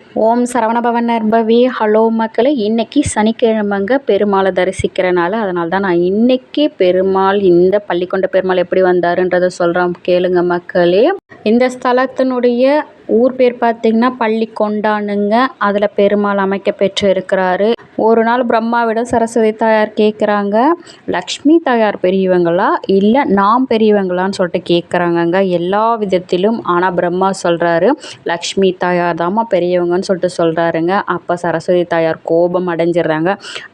ஓம் Saravana Bhavan நர்பவி hello மக்களே இன்றைக்கி சனிக்கிழமைங்க. பெருமாளை தரிசிக்கிறனால அதனால தான் நான் இன்னைக்கு பெருமாள் இந்த பள்ளிக்கொண்ட பெருமாள் எப்படி வந்தாருன்றதை சொல்கிறேன் கேளுங்க மக்களே. இந்த ஸ்தலத்தினுடைய ஊர் பேர் பார்த்திங்கன்னா பள்ளி கொண்டானுங்க அதில் பெருமாள் அமைக்க பெற்று இருக்கிறாரு ஒரு நாள் பிரம்மாவிடம் சரஸ்வதி தாயார் கேட்குறாங்க லக்ஷ்மி தாயார் பெரியவங்களா? இல்லை நாம் பெரியவங்களான்னு சொல்லிட்டு கேட்குறாங்கங்க எல்லா விதத்திலும். ஆனால் பிரம்மா சொல்கிறாரு லக்ஷ்மி தாயார் தாம்மா பெரியவங்கன்னு சொல்லிட்டு சொல்கிறாருங்க அப்போ சரஸ்வதி தாயார் கோபம் அடைஞ்சிடுறாங்க.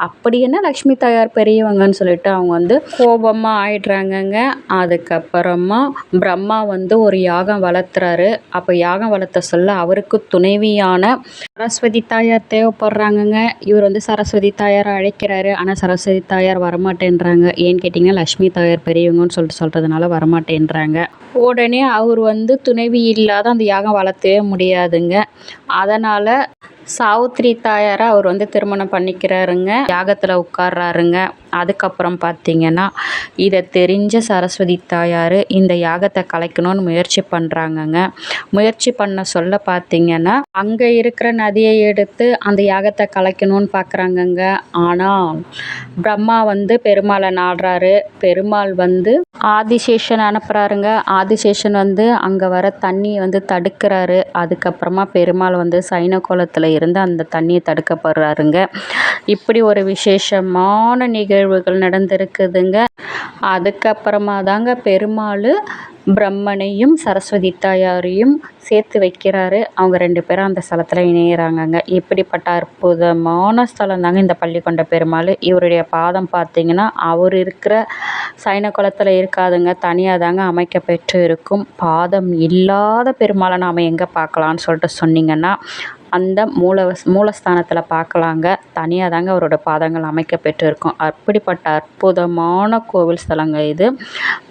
அப்படி என்ன லக்ஷ்மி தாயார் பெரியவங்கன்னு சொல்லிட்டு அவங்க வந்து கோபமாக ஆயிடுறாங்கங்க. அதுக்கப்புறமா பிரம்மா வந்து ஒரு யாகம் வளர்த்துறாரு. அப்போ யாகம் வளர்த்த சொல்ல அவருக்கு துணைவியான சரஸ்வதி தாயார் தேவைப்படுறாங்கங்க. இவர் வந்து சரஸ்வதி தாயார் அழைக்கிறாரு. ஆனால் சரஸ்வதி தாயார் வரமாட்டேன்றாங்க. ஏன்னு கேட்டிங்கன்னா லக்ஷ்மி தாயார் பெரியவங்கன்னு சொல்லிட்டு சொல்கிறதுனால வரமாட்டேன்றாங்க. உடனே அவர் வந்து துணைவி இல்லாத அந்த யாகம் வளர்த்தவே முடியாதுங்க. அதனால் சாவித்ரி தாயாரை அவர் வந்து திருமணம் பண்ணிக்கிறாருங்க. யாகத்தில் உட்கார்றாருங்க. அதுக்கப்புறம் பார்த்திங்கன்னா இதை தெரிஞ்ச சரஸ்வதி தாயார் இந்த யாகத்தை கலைக்கணும்னு முயற்சி பண்ணுறாங்கங்க முயற்சி பண்ண சொல்ல பார்த்திங்கன்னா அங்கே இருக்கிற நதியை எடுத்து அந்த யாகத்தை கலைக்கணும்னு பார்க்குறாங்கங்க. ஆனால் பிரம்மா வந்து பெருமாளை நாடுறாரு. பெருமாள் வந்து ஆதிசேஷன் அனுப்புகிறாருங்க ஆதிசேஷன் வந்து அங்கே வர தண்ணியை வந்து தடுக்கிறாரு. அதுக்கப்புறமா பெருமாள் வந்து சைன கோலத்தில் இருந்து அந்த தண்ணியை தடுக்கப்படுறாருங்க. இப்படி ஒரு விசேஷமான நிகழ்ச்சி நிகழ்வுகள் நடந்திருக்குதுங்க. அதுக்கப்புறமா தாங்க பெருமாள் பிரம்மனையும் சரஸ்வதி தாயாரையும் சேர்த்து வைக்கிறாரு. அவங்க ரெண்டு பேரும் அந்த ஸ்தலத்தில் இணையிறாங்கங்க. இப்படிப்பட்ட அற்புதமான ஸ்தலம் தாங்க இந்த பள்ளிக்கொண்ட பெருமாள். இவருடைய பாதம் பார்த்திங்கன்னா அவர் இருக்கிற சைன குளத்தில் இருக்காதுங்க. தனியாக தாங்க அமைக்கப்பெற்று இருக்கும். பாதம் இல்லாத பெருமாளை நாம் எங்கே பார்க்கலான்னு சொல்லிட்டு சொன்னிங்கன்னா அந்த மூல மூலஸ்தானத்தில் பார்க்கலாங்க. தனியாக தாங்க அவரோட பாதங்கள் அமைக்கப்பெற்று இருக்கும். அப்படிப்பட்ட அற்புதமான கோவில் ஸ்தலங்க இது.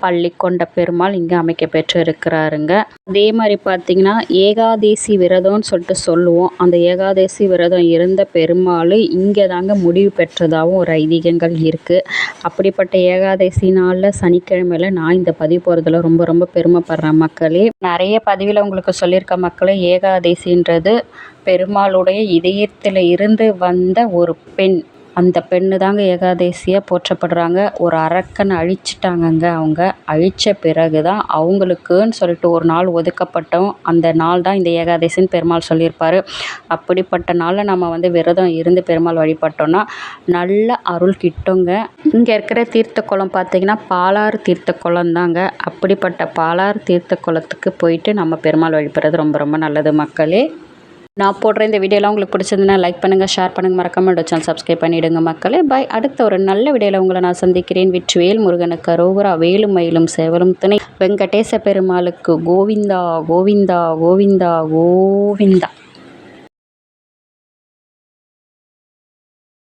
பள்ளிக்கொண்ட பெருமாள் இங்கே அமைக்க பெற்று இருக்கிறாருங்க அதே மாதிரி பார்த்திங்கன்னா ஏகாதேசி விரதம்னு சொல்லிட்டு சொல்லுவோம். அந்த ஏகாதேசி விரதம் இருந்த பெருமாள் இங்கே தாங்க முடிவு பெற்றதாகவும் ஒரு ஐதீகங்கள் இருக்குது அப்படிப்பட்ட ஏகாதசி நாளில் சனிக்கிழமையில் நான் இந்த பதிவு போகிறதுல ரொம்ப ரொம்ப பெருமைப்படுறேன் மக்களே நிறைய பதிவில் உங்களுக்கு சொல்லியிருக்க மக்களே ஏகாதசின்றது பெருமாளுடைய இதயத்தில் இருந்து வந்த ஒரு பெண். அந்த பெண்ணு தாங்க ஏகாதேசியாக போற்றப்படுறாங்க. ஒரு அரக்கன் அழிச்சிட்டாங்கங்க அவங்க. அழித்த பிறகு தான் அவங்களுக்குன்னு சொல்லிட்டு ஒரு நாள் ஒதுக்கப்பட்டோம். அந்த நாள் தான் இந்த ஏகாதேசின்னு பெருமாள் சொல்லியிருப்பார். அப்படிப்பட்ட நாளில் நம்ம வந்து விரதம் இருந்து பெருமாள் வழிபட்டோன்னா நல்ல அருள் கிட்டோங்க. இங்கே இருக்கிற தீர்த்த குளம் பார்த்திங்கன்னா பாலாறு தீர்த்த குளம் தாங்க. அப்படிப்பட்ட பாலாறு தீர்த்த குளத்துக்கு போயிட்டு நம்ம பெருமாள் வழிபடுறது ரொம்ப ரொம்ப நல்லது மக்களே. நான் போடுற இந்த வீடியோலாம் உங்களுக்கு பிடிச்சிருந்ததுன்னா லைக் பண்ணுங்கள் ஷேர் பண்ணுங்கள் மறக்காமல் சேனல் சப்ஸ்கிரைப் பண்ணிவிடுங்க மக்களே. பாய் அடுத்த ஒரு நல்ல வீடியோவில் உங்களை நான் சந்திக்கிறேன். வெற்றிவேல் முருகனுக்கு அரோகரா வேலும் மயிலும் சேவலும் துணை. வெங்கடேச பெருமாளுக்கு கோவிந்தா கோவிந்தா கோவிந்தா கோவிந்தா.